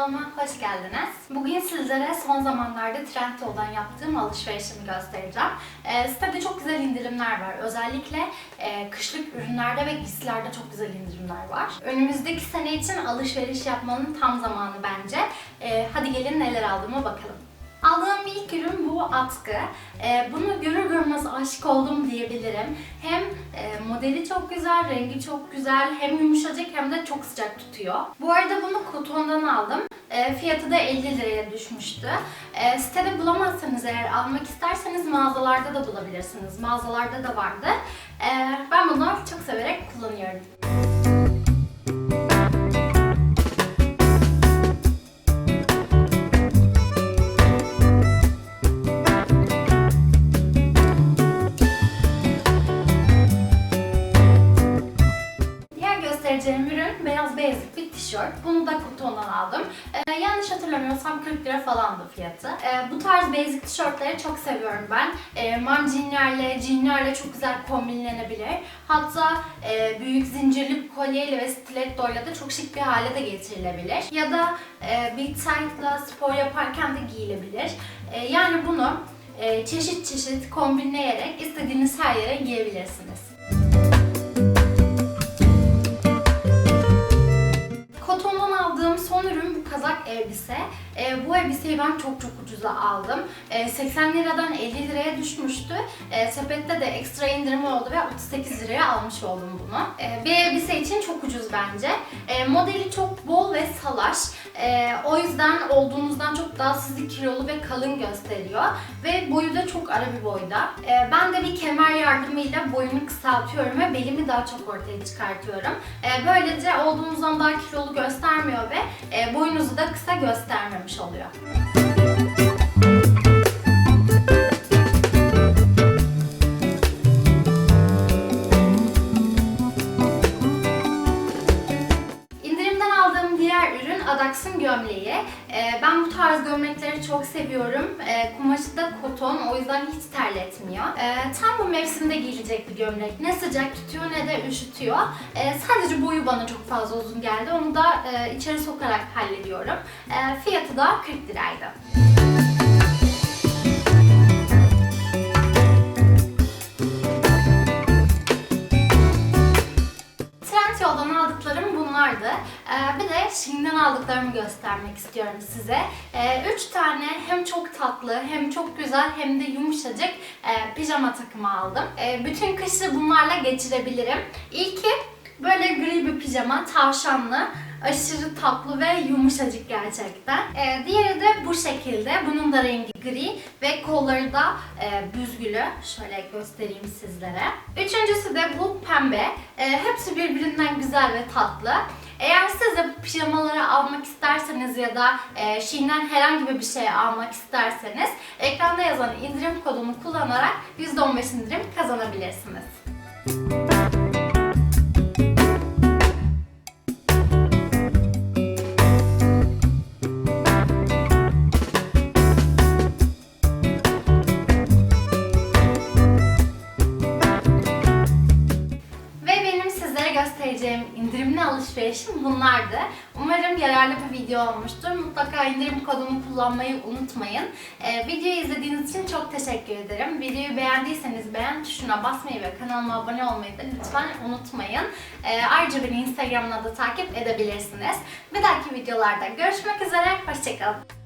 kanalıma hoş geldiniz. Bugün sizlere son zamanlarda Trendyol'dan yaptığım alışverişimi göstereceğim. E, sitede çok güzel indirimler var. Özellikle e, kışlık ürünlerde ve giysilerde çok güzel indirimler var. Önümüzdeki sene için alışveriş yapmanın tam zamanı bence. E, hadi gelin neler aldığıma bakalım. Aldığım ilk ürün bu atkı. Ee, bunu görür görmez aşık oldum diyebilirim. Hem e, modeli çok güzel, rengi çok güzel, hem yumuşacık hem de çok sıcak tutuyor. Bu arada bunu kotondan aldım. E, fiyatı da 50 liraya düşmüştü. E, sitede bulamazsanız eğer almak isterseniz mağazalarda da bulabilirsiniz. Mağazalarda da vardı. E, ben bunu çok severek kullanıyorum. Göstereceğim ürün beyaz basic bir tişört. Bunu da Koton'dan aldım. Ee, yanlış hatırlamıyorsam 40 lira falandı fiyatı. Ee, bu tarz basic tişörtleri çok seviyorum ben. Ee, man jeanlerle, jeanlerle çok güzel kombinlenebilir. Hatta e, büyük zincirli kolyeyle ve stilettoyla da çok şık bir hale de getirilebilir. Ya da e, bir tight'la spor yaparken de giyilebilir. E, yani bunu e, çeşit çeşit kombinleyerek istediğiniz her yere giyebilirsiniz. Elbise. Ee, bu elbiseyi ben çok çok ucuza aldım. Ee, 80 liradan 50 liraya düşmüştü. Ee, sepette de ekstra indirim oldu ve 38 liraya almış oldum bunu. Ee, bir elbise için çok ucuz bence. Ee, modeli çok bol ve salaş. Ee, o yüzden olduğunuzdan çok daha sizi kilolu ve kalın gösteriyor. Ve boyu da çok ara bir boyda. Ee, ben de bir kemer yardımıyla boyumu kısaltıyorum ve belimi daha çok ortaya çıkartıyorum. Ee, böylece olduğunuzdan daha kilolu göstermiyor ve e, boyunuzu da kısa göstermemiş oluyor. Gömlekleri çok seviyorum. Ee, kumaşı da koton, o yüzden hiç terletmiyor. Ee, tam bu mevsimde giyilecek bir gömlek. Ne sıcak tutuyor ne de üşütüyor. Ee, sadece boyu bana çok fazla uzun geldi. Onu da e, içeri sokarak hallediyorum. Ee, fiyatı da 40 liraydı. Bunlardı. Ee, bir de Shein'den aldıklarımı göstermek istiyorum size. Ee, üç tane hem çok tatlı hem çok güzel hem de yumuşacık e, pijama takımı aldım. Ee, bütün kışı bunlarla geçirebilirim. İlki böyle gri bir pijama, tavşanlı. Aşırı tatlı ve yumuşacık gerçekten. Ee, diğeri de bu şekilde. Bunun da rengi gri ve kolları da e, büzgülü. Şöyle göstereyim sizlere. Üçüncüsü de bu pembe. Ee, hepsi birbirinden güzel ve tatlı. Eğer siz de bu pijamaları almak isterseniz ya da e, Shein'den herhangi bir şey almak isterseniz ekranda yazan indirim kodunu kullanarak %15 indirim kazanabilirsiniz. Ve göstereceğim indirimli alışverişim bunlardı. Umarım yararlı bir video olmuştur. Mutlaka indirim kodumu kullanmayı unutmayın. Ee, videoyu izlediğiniz için çok teşekkür ederim. Videoyu beğendiyseniz beğen tuşuna basmayı ve kanalıma abone olmayı da lütfen unutmayın. Ee, ayrıca beni Instagram'da da takip edebilirsiniz. Bir dahaki videolarda görüşmek üzere. Hoşçakalın.